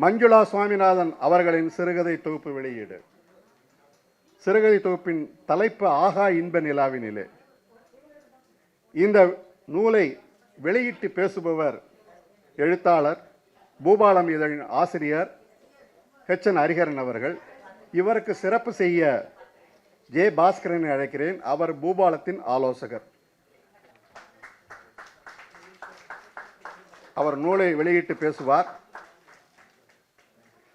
மஞ்சுளா சுவாமிநாதன் அவர்களின் சிறுகதை தொகுப்பு வெளியீடு. சிறுகதை தொகுப்பின் தலைப்பு ஆகா இன்ப நிலாவினிலே. இந்த நூலை வெளியிட்டு பேசுபவர் எழுத்தாளர் பூபாலம் இதழின் ஆசிரியர் ஹெச் என் ஹரிஹரன் அவர்கள். இவருக்கு சிறப்பு செய்ய ஜே. பாஸ்கரனை அழைக்கிறேன். அவர் பூபாலத்தின் ஆலோசகர். அவர் நூலை வெளியிட்டு பேசுவார்.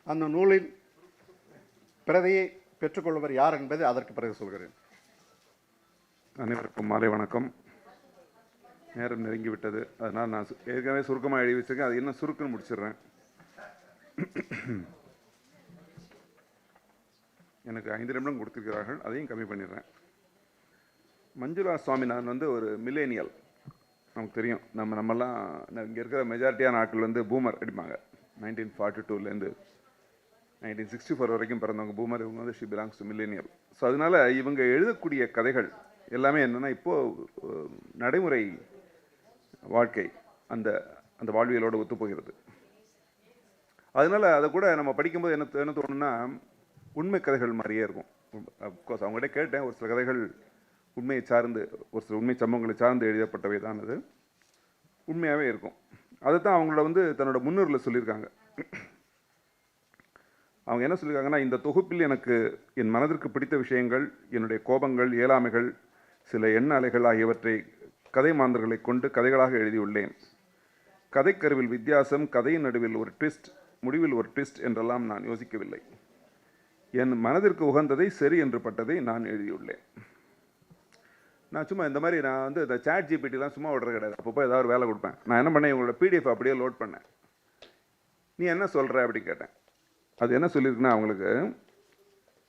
அந்த நூலின் பிரதையை பெற்றுக்கொள்வர் யார் என்பதை அதற்கு பிறகு சொல்கிறேன். அனைவருக்கும் மாலை வணக்கம். நேரம் நெருங்கி விட்டது அதனால் நான் சு- ஏற்கனவே சுருக்கமாக எழுதி வச்சிருக்கேன். அது இன்னும் சுருக்குன்னு முடிச்சிடுறேன். எனக்கு ஐந்து நிமிடம் கொடுத்திருக்கிறார்கள். அதையும் கம்மி பண்ணிடுறேன். மஞ்சுளா சுவாமிநாதன் வந்து ஒரு மில்லேனியல் நமக்கு தெரியும். நம்ம நம்மலாம் இங்கே இருக்கிற மெஜாரிட்டியான ஆட்கள் வந்து பூமர் அடிப்பாங்க. நைன்டீன் ஃபார்ட்டி டூலேருந்து நைன்டீன் சிக்ஸ்டி ஃபோர் வரைக்கும் பிறந்தவங்க பூமர் இவங்க வந்து she belongs to millennial. So அதனால் இவங்க எழுதக்கூடிய கதைகள் எல்லாமே என்னென்னா இப்போது நடைமுறை வாழ்க்கை அந்த அந்த வாழ்வியலோடு ஒத்துப்போகிறது அதனால அதை கூட நம்ம படிக்கும்போது என்ன என்ன தோணுன்னா உண்மை கதைகள் மாதிரியே இருக்கும். அப்கோர்ஸ் அவங்ககிட்ட கேட்டேன் ஒரு சில கதைகள் உண்மையை சார்ந்து ஒரு சில உண்மை சம்பவங்களை சார்ந்து எழுதப்பட்டவை தான் அது. உண்மையாகவே இருக்கும். அதை தான் அவங்கள வந்து தன்னோட முன்னூரில் சொல்லியிருக்காங்க. அவங்க என்ன சொல்லியிருக்காங்கன்னா இந்த தொகுப்பில் எனக்கு என் மனதிற்கு பிடித்த விஷயங்கள் என்னுடைய கோபங்கள் இயலாமைகள் சில எண்ண அலைகள் ஆகியவற்றை கதை மாந்தர்களை கொண்டு கதைகளாக எழுதியுள்ளேன். கதைக்கருவில் வித்தியாசம் கதையின் நடுவில் ஒரு ட்விஸ்ட் முடிவில் ஒரு ட்விஸ்ட் என்றெல்லாம் நான் யோசிக்கவில்லை. என் மனதிற்கு உகந்ததை சரி என்று பட்டதை நான் எழுதியுள்ளேன். நான் சும்மா இந்த மாதிரி நான் வந்து இந்த சேட் ஜிபிடிலாம் சும்மா விடுறது கிடையாது. அப்பப்போ ஏதாவது ஒரு வேலை கொடுப்பேன். நான் என்ன பண்ணேன்? இவங்களோட பிடிஎஃப் அப்படியே லோட் பண்ணேன். நீ என்ன சொல்கிற அப்படின்னு கேட்டேன். அது என்ன சொல்லியிருக்குன்னா அவங்களுக்கு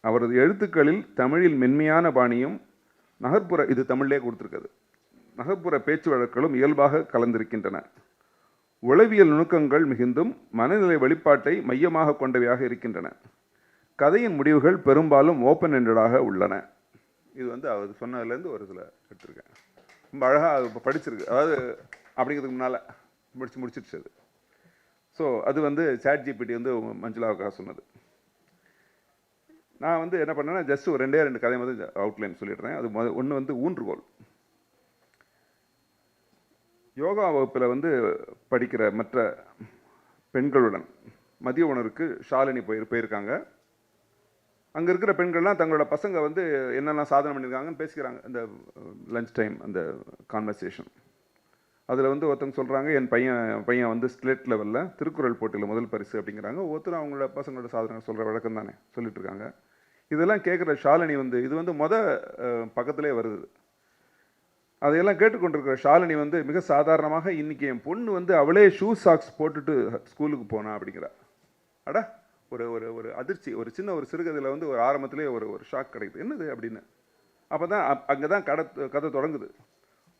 அவரது எழுத்துக்களில் தமிழில் மென்மையான பாணியும் நகர்ப்புற இது தமிழ்லே கொடுத்துருக்குது நகர்ப்புற பேச்சு வழக்குகளும் இயல்பாக கலந்திருக்கின்றன. உளவியல் நுணுக்கங்கள் மிகுந்தும் மனநிலை வெளிப்பாட்டை மையமாக கொண்டவையாக இருக்கின்றன. கதையின் முடிவுகள் பெரும்பாலும் ஓப்பன் எண்டடாக உள்ளன. இது வந்து அவர் சொன்னதுலேருந்து ஒரு சில எடுத்திருக்கேன். ரொம்ப அழகாக இப்போ படிச்சிருக்கு. அதாவது அப்படிங்கிறதுக்கு முன்னால் முடிச்சு முடிச்சிருச்சு அது. ஸோ அது வந்து சாட் ஜிபிடி வந்து மஞ்சுளாவுக்காக சொன்னது. நான் வந்து என்ன பண்ணேன்னா ஜஸ்ட் ஒரு ரெண்டே ரெண்டு கதை வந்து அவுட்லைன் சொல்லிடுறேன். அது ஒன்று வந்து ஊன்றுகோல். யோகா வகுப்பில் வந்து படிக்கிற மற்ற பெண்களுடன் மதிய உணர்வுக்கு ஷாலினி போய் போயிருக்காங்க. அங்கே இருக்கிற பெண்கள்லாம் தங்களோட பசங்க வந்து என்னெல்லாம் சாதனை பண்ணியிருக்காங்கன்னு பேசிக்கிறாங்க. இந்த லஞ்ச் டைம் அந்த கான்வர்சேஷன் அதில் வந்து ஒருத்தவங்க சொல்கிறாங்க என் பையன் பையன் வந்து ஸ்டேட் லெவலில் திருக்குறள் போட்டியில் முதல் பரிசு அப்படிங்கிறாங்க. ஒருத்தர் அவங்களோட பசங்களோட சாதனை சொல்கிற வழக்கம் தானே சொல்லிட்டு இருக்காங்க இதெல்லாம் கேட்குற ஷாலினி வந்து இது வந்து மொத பக்கத்திலே வருது. அதையெல்லாம் கேட்டுக்கொண்டிருக்கிற ஷாலினி வந்து மிக சாதாரணமாக இன்னைக்கு என் பொண்ணு வந்து அவளே ஷூ சாக்ஸ் போட்டுட்டு ஸ்கூலுக்கு போனா அப்படிங்கிறா. அடா ஒரு ஒரு ஒரு அதிர்ச்சி ஒரு சின்ன ஒரு சிறுகதையில் வந்து ஒரு ஆரம்பத்திலே ஒரு ஒரு ஷாக் கிடைக்குது. என்னது அப்படின்னு. அப்போ தான் அங்கே தான் கடை கதை தொடங்குது.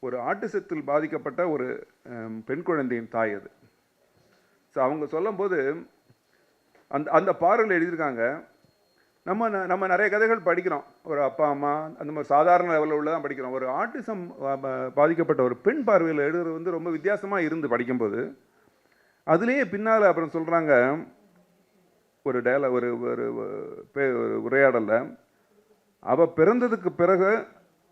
ஒரு ஆட்டிசத்தில் பாதிக்கப்பட்ட ஒரு பெண் குழந்தையின் தாய் அது. ஸோ அவங்க சொல்லும்போது அந்த அந்த பார்வையில் எழுதியிருக்காங்க நம்ம ந- நம்ம நிறைய கதைகள் படிக்கிறோம். ஒரு அப்பா அம்மா அந்த மாதிரி சாதாரண லெவலில் உள்ளதான் படிக்கிறோம். ஒரு ஆட்டிசம் பாதிக்கப்பட்ட ஒரு பெண் பார்வையில் எழுதுறது வந்து ரொம்ப வித்தியாசமாக இருந்து படிக்கும்போது அதுலேயே பின்னால் அப்புறம் சொல்கிறாங்க ஒரு டேல ஒரு ஒரு பே- ஒரு உரையாடலில் அவள் பிறந்ததுக்கு பிறகு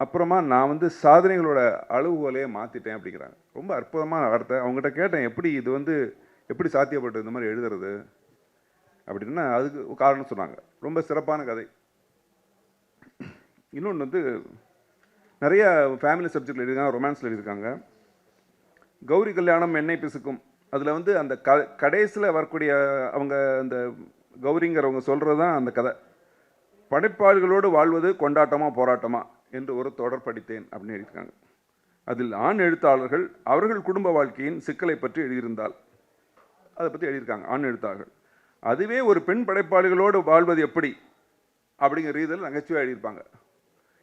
அப்புறமா நான் வந்து சாதனைகளோட அளவுகோலையே மாற்றிட்டேன் அப்படிங்கிறாங்க. ரொம்ப அற்புதமான வார்த்தை. அவங்ககிட்ட கேட்டேன் எப்படி இது வந்து எப்படி சாத்தியப்பட்டது இந்த மாதிரி எழுதுறது? அப்படின்னா அதுக்கு காரணம் சொன்னாங்க. ரொம்ப சிறப்பான கதை. இன்னொன்று வந்து நிறைய ஃபேமிலி சப்ஜெக்டில் எழுதியிருக்காங்க ரொமான்ஸில் எழுதியிருக்காங்க. கௌரி கல்யாணம் என்னை பிசுக்கும். அதில் வந்து அந்த க கடைசியில் வரக்கூடிய அவங்க அந்த கௌரிங்கிறவங்க சொல்கிறது தான் அந்த கதை. படைப்பாளிகளோடு வாழ்வது கொண்டாட்டமாக போராட்டமாக என்று ஒரு தொடர் படித்தேன் அப்படின்னு எழுதியிருக்காங்க. அதில் ஆண் எழுத்தாளர்கள் அவர்கள் குடும்ப வாழ்க்கையின் சிக்கலை பற்றி எழுதியிருந்தால் அதை பற்றி எழுதியிருக்காங்க ஆண் எழுத்தாளர்கள். அதுவே ஒரு பெண் படைப்பாளிகளோடு வாழ்வது எப்படி? அப்படிங்கிற ரீதியில் நகைச்சுவை எழுதியிருப்பாங்க.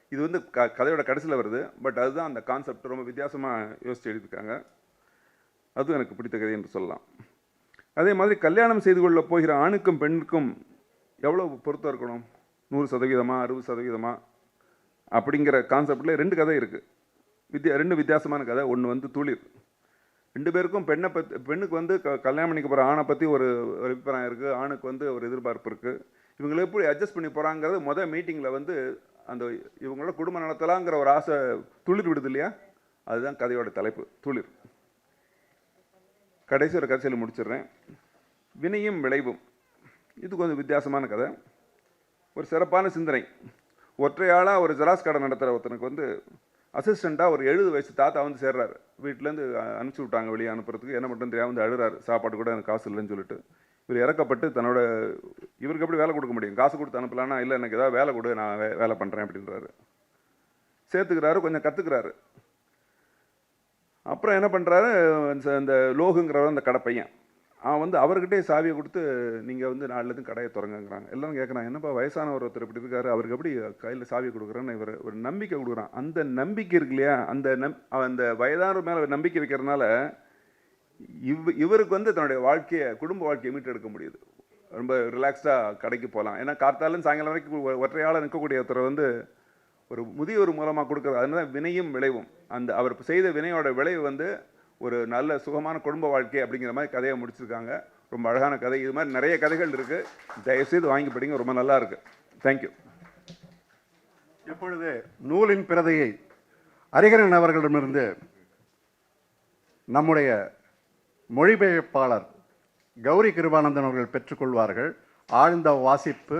இது வந்து க கதையோட கடைசியில் வருது. பட் அதுதான் அந்த கான்செப்ட் ரொம்ப வித்தியாசமாக யோசித்து எழுதியிருக்காங்க. அதுவும் எனக்கு பிடித்த கதை என்று சொல்லலாம். அதே மாதிரி கல்யாணம் செய்து கொள்ள போகிற ஆணுக்கும் பெண்ணுக்கும் எவ்வளோ பொருத்தம் இருக்கணும்? நூறு சதவீதமா அறுபது சதவீதமா? அப்படிங்கிற கான்செப்டில் ரெண்டு கதை இருக்குது வித்தியா ரெண்டு வித்தியாசமான கதை. ஒன்று வந்து துளிர். ரெண்டு பேருக்கும் பெண்ணை பற்றி பெண்ணுக்கு வந்து க கல்யாணம் பண்ணிக்க போகிற ஆணை பற்றி ஒரு அபிப்பிராயம் இருக்குது ஆணுக்கு வந்து ஒரு எதிர்பார்ப்பு இருக்குது இவங்களை எப்படி அட்ஜஸ்ட் பண்ணி போகிறாங்கிறது மொதல் மீட்டிங்கில் வந்து அந்த இவங்களோட குடும்பம் நடத்தலாங்கிற ஒரு ஆசை துளிர் விடுது இல்லையா? அதுதான் கதையோட தலைப்பு. துளிர். கடைசி ஒரு கதையில் முடிச்சிடுறேன். வினையும் விளைவும். இது கொஞ்சம் வித்தியாசமான கதை. ஒரு சிறப்பான சிந்தனை. ஒற்றையாளாக ஒரு ஜெராக்ஸ் கடை நடத்துகிற ஒருத்தனுக்கு வந்து அசிஸ்டண்ட்டாக ஒரு எழுபது வயசு தாத்தா வந்து சேர்றாரு. வீட்டிலேருந்து அனுப்பிச்சி விட்டாங்க வெளியே அனுப்புறதுக்கு. என்ன மட்டும் தெரியாமல் வந்து அழுறாரு. சாப்பாடு கூட எனக்கு காசு இல்லைன்னு சொல்லிட்டு. இவர் இறக்கப்பட்டு தன்னோட இவருக்கு எப்படி வேலை கொடுக்க முடியும்? காசு கொடுத்து அனுப்பலான்னா இல்லை எனக்கு ஏதாவது வேலை கொடு நான் வே- வேலை பண்ணுறேன் அப்படின்றாரு. சேர்த்துக்கிறாரு கொஞ்சம் கற்றுக்கிறாரு அப்புறம் என்ன பண்ணுறாரு இந்த லோகுங்கிறவர் அந்த கடை பையன். அவன் வந்து அவர்கிட்டே சாவியை கொடுத்து நீங்கள் வந்து நாலுலேருந்து கடையை தொடங்குங்கிறாங்க எல்லாரும் கேட்குறாங்க என்னப்பா வயசானவர் ஒருத்தர் இப்படி இருக்காரு அவருக்கு எப்படி கையில் சாவியை கொடுக்குறேன்னு இவர் ஒரு நம்பிக்கை கொடுக்குறான். அந்த நம்பிக்கை இருக்கு இல்லையா? அந்த நம் அவன் அந்த வயதானவர் மேலே நம்பிக்கை வைக்கிறதுனால இவ் இவருக்கு வந்து தன்னுடைய வாழ்க்கையை குடும்ப வாழ்க்கையை மீட்டெடுக்க முடியுது. ரொம்ப ரிலாக்ஸ்டாக கடைக்கு போகலாம் ஏன்னா கார்த்தாலும் சாயங்காலம் வரைக்கும் ஒற்றையால் நிற்கக்கூடிய ஒருத்தர் வந்து ஒரு முதியோர் மூலமாக கொடுக்குறது அதனால வினையும் விளைவும். அந்த அவர் செய்த வினையோட விளைவு வந்து ஒரு நல்ல சுகமான குடும்ப வாழ்க்கை அப்படிங்கிற மாதிரி கதையை முடிச்சிருக்காங்க. ரொம்ப அழகான கதை. இது மாதிரி நிறைய கதைகள் இருக்குது தயவுசெய்து வாங்கி படிங்க. ரொம்ப நல்லா இருக்கு. தேங்க்யூ இப்பொழுது நூலின் பிரதையை அரிகரன் அவர்களிடமிருந்து நம்முடைய மொழிபெயர்ப்பாளர் கௌரி கிருபானந்தன் அவர்கள் பெற்றுக்கொள்வார்கள். ஆழ்ந்த வாசிப்பு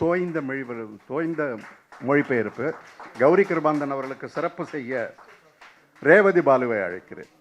தோய்ந்த மொழி தோய்ந்த மொழிபெயர்ப்பு. கௌரி கிருபானந்தன் அவர்களுக்கு சிறப்பு செய்ய ரேவதி பாலுவை அழைக்கிறேன்.